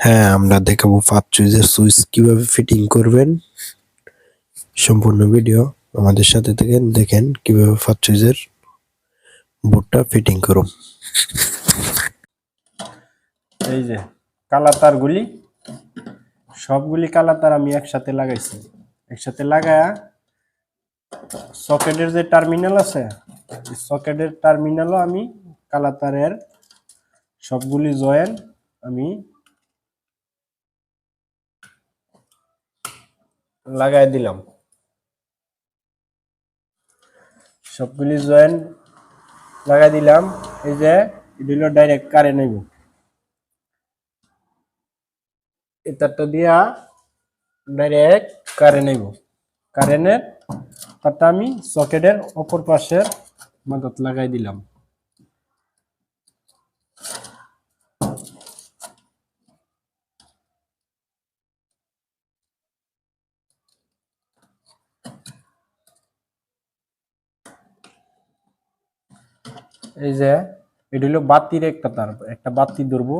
হ্যাঁ আমরা দেখাবো পাঁচ চুইজের সুইচ কীভাবে ফিটিং করবেন। সম্পূর্ণ ভিডিও আমাদের সাথে থেকে দেখেন কীভাবে পাঁচ চুইজের বোর্ডটা ফিটিং করুন। এই যে কালা তারগুলি সবগুলি কালা তার আমি একসাথে লাগাইছি। একসাথে লাগায়া সকেটের যে টার্মিনাল আছে সকেটের টার্মিনালও আমি কালা তারের সবগুলি জয়েন আমি লাগাই দিলাম। সবগুলি জয়েন লাগাই দিলাম। এই যে, এটা ডাইরেক্ট কারেন্ট নেব এই দিয়া ডাইরেক্ট কারেন্ট নেব কারেন্টের তারটা আমি সকেটের অপর পাশের মাদাত লাগাই দিলাম। এই যে, এটা হলো বাতির একটা তার, একটা বাতি ধরবো।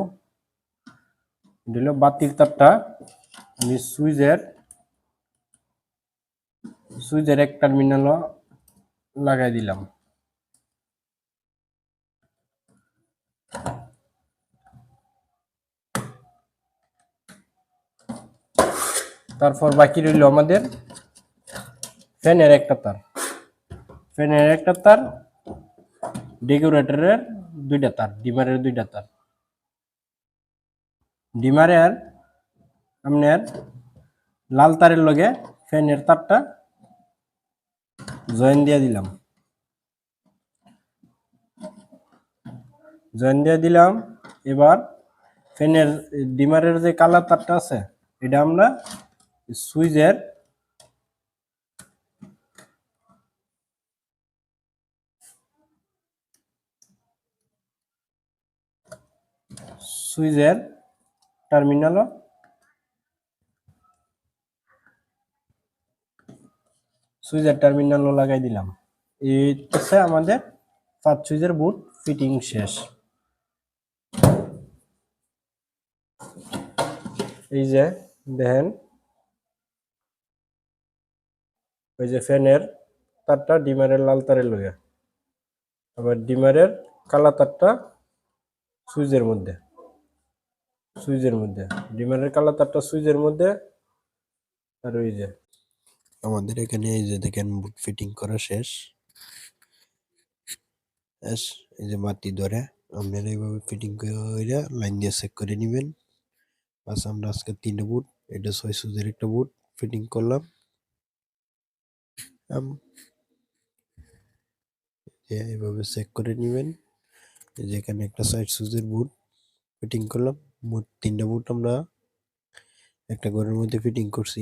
এটা হলো বাতির তারটা, আমি সুইচের সুইচের এক টার্মিনালও লাগাই দিলাম। তারপর বাকি রইল আমাদের ফ্যানের একটা তার। ফ্যানের একটা তার ডেকোরেটরের দুইটা তার, ডিমারের দুইটা তার। ডিমারের আপনার লাল তারের লগে ফ্যানের তারটা জয়েন দিয়ে দিলাম। জয়েন দিয়ে দিলাম, এবার ফ্যানের ডিমারের যে কালার তারটা আছে, এটা আমরা সুইচের সুইচের টার্মিনালও সুইচের টার্মিনালও লাগাই দিলাম। এই হচ্ছে আমাদের পাঁচ সুইচের বুট ফিটিং শেষ। এই যে দেখেন, ওই যে ফ্যানের তারটা ডিমারের লাল তারের লগে আবার ডিমারের কালা তারটা সুইচের মধ্যে। সুইচের মধ্যে। ডিমারের কালার তারটা সুইচের মধ্যে আর ওই যে। আমাদের এখানে এই যে দেখেন বুট ফিটিং করা শেষ। এই যে বাতি ধরে আপনারা এইভাবে ফিটিং করে লাইন দিয়ে চেক করে নেবেন। বাস আমরা আজকে তিনটে বুট এটা ছয় সুজের একটা বুট ফিটিং করলাম। এইভাবে চেক করে নেবেন। এই যে এখানে একটা সাইড সুজের বুট ফিটিং করলাম। তিনটা বুট আমরা একটা ঘরের মধ্যে ফিটিং করছি।